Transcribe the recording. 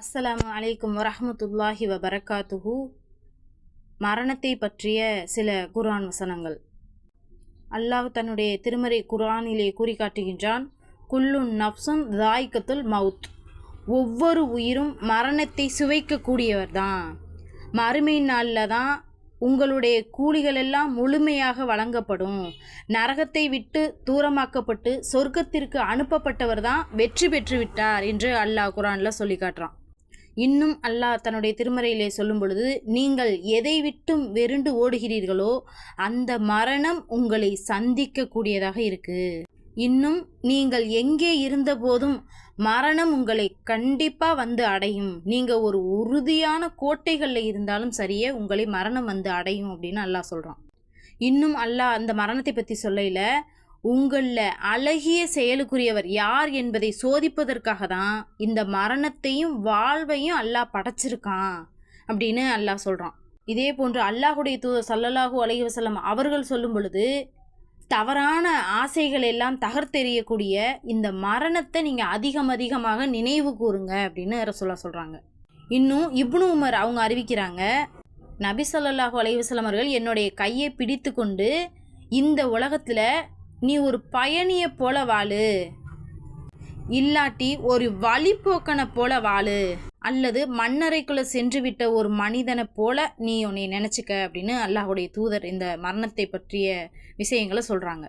அஸ்ஸலாமு அலைக்கும் வரஹ்மத்துல்லாஹி வபரகாத்துஹு. மரணத்தை பற்றிய சில குரான் வசனங்கள். அல்லாஹ் தன்னுடைய திருமறை குர்ஆனிலே கூறி காட்டுகின்றான் குல்லுன் நப்சும் தாய்கத்துல் மவுத். ஒவ்வொரு உயிரும் மரணத்தை சுவைக்கக்கூடியவர் தான் மறுமை நாளில் தான் உங்களுடைய கூலிகள் எல்லாம் முழுமையாக வழங்கப்படும். நரகத்தை விட்டு தூரமாக்கப்பட்டு சொர்க்கத்திற்கு அனுப்பப்பட்டவர் தான் வெற்றி பெற்று விட்டார் என்று அல்லாஹ் குரானில் சொல்லி காட்டுறான் இன்னும் அல்லாஹ் தன்னுடைய திருமறையிலே சொல்லும் பொழுது நீங்கள் எதை விட்டும் வெருண்டு ஓடுகிறீர்களோ அந்த மரணம் உங்களை சந்திக்கக்கூடியதாக இருக்கு. இன்னும் நீங்கள் எங்கே இருந்தபோதும் மரணம் உங்களை கண்டிப்பாக வந்து அடையும். நீங்கள் ஒரு உறுதியான கோட்டைகளில் இருந்தாலும் சரியே உங்களை மரணம் வந்து அடையும் அப்படின்னு அல்லாஹ் சொல்கிறான் இன்னும் அல்லாஹ் அந்த மரணத்தை பற்றி சொல்லையில் உங்களில் அழகிய செயலுக்குரியவர் யார் என்பதை சோதிப்பதற்காக தான் இந்த மரணத்தையும் வாழ்வையும் அல்லாஹ் படைச்சிருக்கான் அப்படின்னு அல்லாஹ் சொல்கிறான் இதே போன்று அல்லாஹுடைய தூதர் சல்லல்லாஹு அலைஹி வசலம் அவர்கள் சொல்லும் பொழுது தவறான ஆசைகள் எல்லாம் தகர்த்தெறியக்கூடிய இந்த மரணத்தை நீங்கள் அதிகம் அதிகமாக நினைவு கூறுங்க அப்படின்னு ரசோல்லா சொல்கிறாங்க இன்னும் இப்னு உமர் அவங்க அறிவிக்கிறாங்க நபி ஸல்லல்லாஹு அலைஹி அவர்கள் என்னுடைய கையை பிடித்து கொண்டு இந்த உலகத்தில் நீ ஒரு பயணியை போல வாழு. இல்லாட்டி ஒரு வழிப்போக்கனை போல வாழு. அல்லது மண்ணறைக்குள்ளே சென்று விட்ட ஒரு மனிதனை போல நீ உன்னை நினச்சிக்க அப்படின்னு அல்லாஹுடைய தூதர் இந்த மரணத்தை பற்றிய விஷயங்களை சொல்கிறாங்க